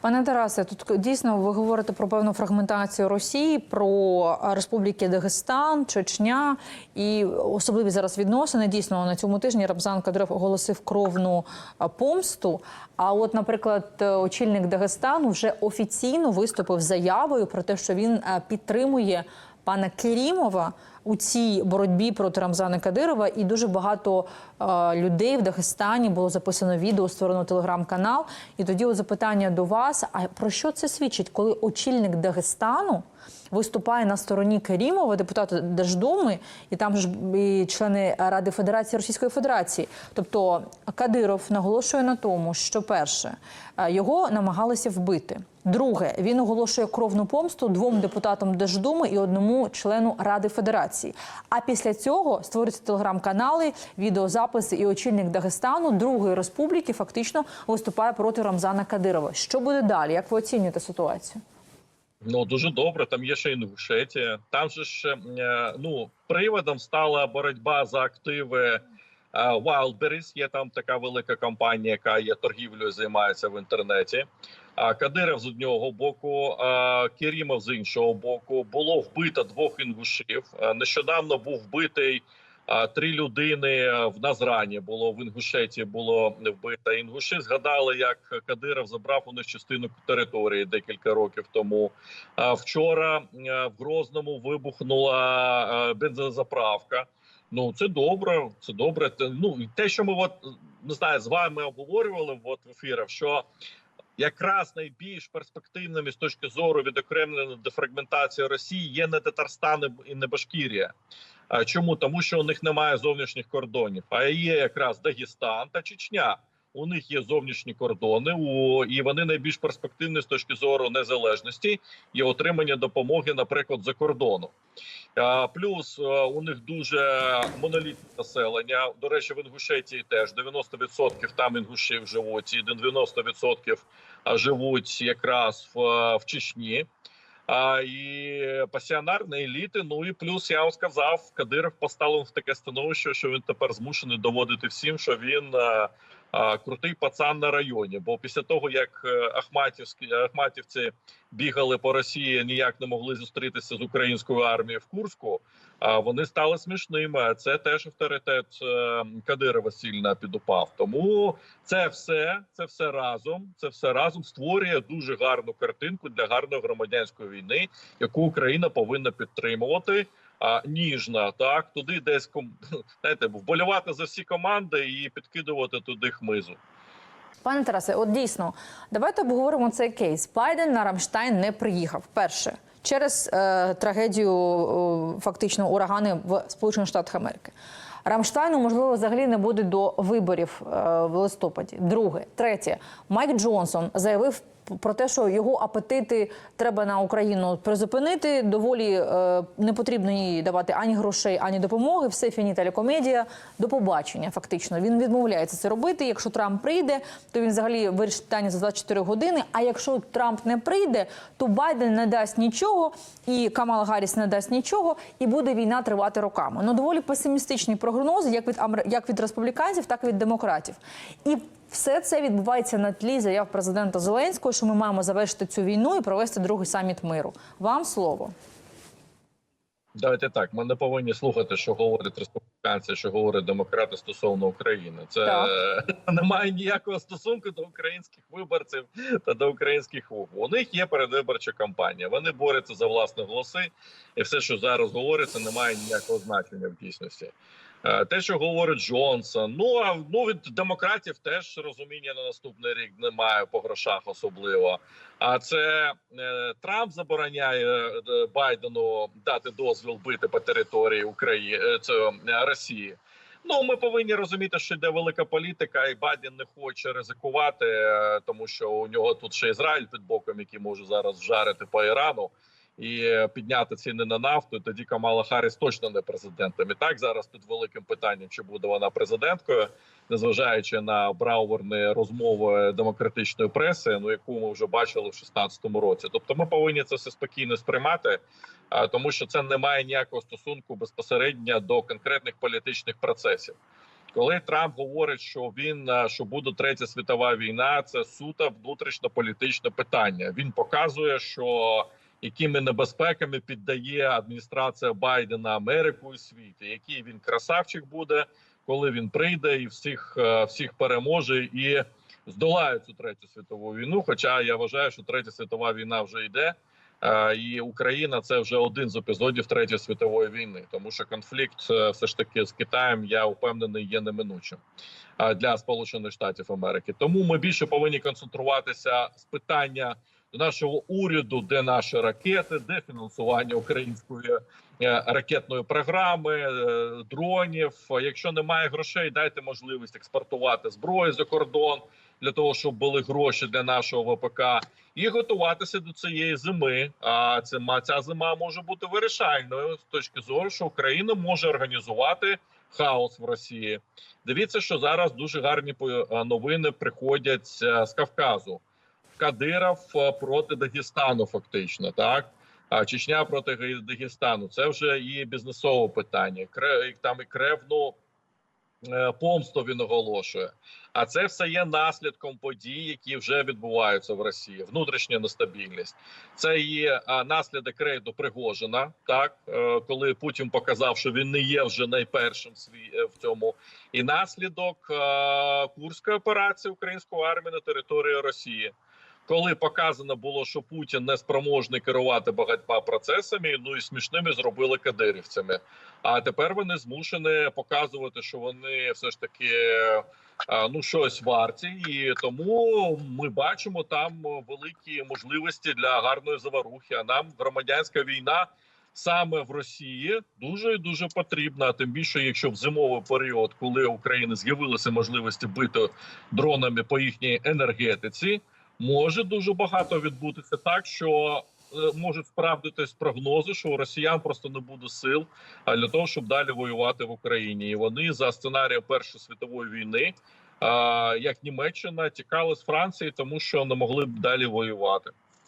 Пане Тарасе, тут дійсно ви говорите про певну фрагментацію Росії, про республіки Дагестан, Чечня і особливі зараз відносини. Дійсно, на цьому тижні Рамзан Кадиров оголосив кровну помсту. А от, наприклад, очільник Дагестану вже офіційно виступив заявою про те, що він підтримує пана Керімова у цій боротьбі проти Рамзана Кадирова, і дуже багато е, людей в Дагестані було записано відео, створено телеграм-канал. І тоді от запитання до вас: а про що це свідчить, коли очільник Дагестану виступає на стороні Керімова, депутата Держдуми, і там ж і члени Ради Федерації Російської Федерації? Тобто Кадиров наголошує на тому, що перше е, його намагалися вбити. Друге, він оголошує кровну помсту двом депутатам Держдуми і одному члену Ради Федерації. А після цього створюються телеграм-канали, відеозаписи, і очільник Дагестану Другої республіки фактично виступає проти Рамзана Кадирова. Що буде далі? Як ви оцінюєте ситуацію? Ну дуже добре. Там є ще Інгушетія. Там же ж е, ну приводом стала боротьба за активи Wildberries. Є там така велика компанія, яка є торгівлею, займається в інтернеті. А Кадиров з одного боку, а Керімов з іншого боку, було вбито двох інгушів. Е, Нещодавно був вбитий три людини в Назрані. Було в Інгушеті було вбито. Інгуші згадали, як Кадиров забрав у них частину території декілька років тому. Вчора е, в Грозному вибухнула е, бензозаправка. Ну це добре. Це добре. Ну те, що ми от не знаю, з вами обговорювали от в ефірах, що якраз найбільш перспективними з точки зору відокремлення дефрагментації Росії є не Татарстан і не Башкірія. Чому? Тому що у них немає зовнішніх кордонів, а є якраз Дагестан та Чечня. У них є зовнішні кордони, і вони найбільш перспективні з точки зору незалежності і отримання допомоги, наприклад, за кордону. Плюс у них дуже монолітне населення. До речі, в Інгушетії теж 90% там інгушів живуть, і 90% живуть якраз в, в Чечні. А, і пасіонарні еліти. Ну і плюс я вам сказав, Кадиров поставив в таке становище, що він тепер змушений доводити всім, що він а, крутий пацан на районі. Бо після того як е, Ахматівські Ахматівці бігали по Росії, ніяк не могли зустрітися з українською армією в Курську. А вони стали смішними. Це теж авторитет е, Кадирова сильно підупав. Тому це все, це все разом. Це все разом створює дуже гарну картинку для гарної громадянської війни, яку Україна повинна підтримувати. А ніжна так туди десь знаєте, вболівати за всі команди і підкидувати туди хмизу. Пане Тарасе, от дійсно, давайте обговоримо цей кейс. Байден на Рамштайн не приїхав. Перше через е, трагедію, е, фактично урагани в Сполучених Штатах Америки. Рамштайну, можливо, взагалі не буде до виборів е, в листопаді. Друге, третє, Майк Джонсон заявив про те, що його апетити треба на Україну призупинити. Доволі е, не потрібно їй давати ані грошей, ані допомоги. Все комедія. До побачення. Фактично він відмовляється це робити. Якщо Трамп прийде, то він взагалі вирішить питання за 24 години. А якщо Трамп не прийде, то Байден не дасть нічого, і Камала Гарріс не дасть нічого, і буде війна тривати роками. Ну доволі песимістичні прогнози, як від як від республіканців, так і від демократів. І все це відбувається на тлі заяв президента Зеленського, що ми маємо завершити цю війну і провести другий саміт миру. Вам слово. Давайте так. Ми не повинні слухати, що говорять республіканці, що говорять демократи стосовно України. Це не має ніякого стосунку до українських виборців та до українських вух. У них є передвиборча кампанія. Вони борються за власні голоси, і все, що зараз говориться, не має ніякого значення в дійсності. Е, Те, що говорить Джонсон, ну а ну від демократів теж розуміння на наступний рік немає по грошах, особливо. А це е, Трамп забороняє е, Байдену дати дозвіл бити по території України е, це Росії. Ну ми повинні розуміти, що йде велика політика, і Байден не хоче ризикувати, тому що у нього тут ще Ізраїль під боком, який може зараз вжарити по Ірану. І е, підняти ціни на нафту, тоді Камала Харріс точно не президентом. І так зараз під великим питанням, чи буде вона президенткою, незважаючи на брауерні розмови демократичної преси, ну яку ми вже бачили в 16-му році. Тобто, ми повинні це все спокійно сприймати, тому що це не має ніякого стосунку безпосередньо до конкретних політичних процесів. Коли Трамп говорить, що він е, що буде третя світова війна, це суто внутрішньополітичне питання. Він показує, що якими небезпеками піддає адміністрація Байдена Америку і світ, який він красавчик буде, коли він прийде і всіх, е, всіх переможе і здолає цю третю світову війну. Хоча я вважаю, що третя світова війна вже йде. Е, І Україна це вже один з епізодів третьої світової війни, тому що конфлікт е, все ж таки з Китаєм, я впевнений, є неминучим для Сполучених Штатів Америки. Тому ми більше повинні концентруватися з питання до нашого уряду, де наші ракети, де фінансування української е, ракетної програми, е, дронів. Якщо немає грошей, дайте можливість експортувати зброю за кордон для того, щоб були гроші для нашого ВПК, і готуватися до цієї зими. А ця зима може бути вирішальною з точки зору, що Україна може організувати хаос в Росії. Дивіться, що зараз дуже гарні новини приходять е, з Кавказу. Кадиров е, проти Дагестану, фактично, так. А Чечня проти Дагестану. Це вже і бізнесове питання. Там і кревну е, помсту він оголошує. А це все є наслідком подій, які вже відбуваються в Росії. Внутрішня нестабільність. Це є наслідок рейду Пригожина, так е, коли Путін показав, що він не є вже найпершим в цьому, і наслідок курської операції української армії на території Росії. Коли показано було, що Путін не спроможний керувати багатьма процесами, ну і смішними зробили кадирівцями. А тепер вони змушені показувати, що вони все ж таки ну щось варті, і тому ми бачимо там великі можливості для гарної заварухи. А нам громадянська війна саме в Росії дуже і дуже потрібна. Тим більше, якщо в зимовий період, коли України з'явилися можливості бити дронами по їхній енергетиці, може дуже багато відбутися так, що е, можуть справдитись прогнози, що у росіян просто не буде сил для того, щоб далі воювати в Україні. І вони за сценарієм Першої світової війни, як Німеччина, тікали з Франції, тому що не могли б далі воювати.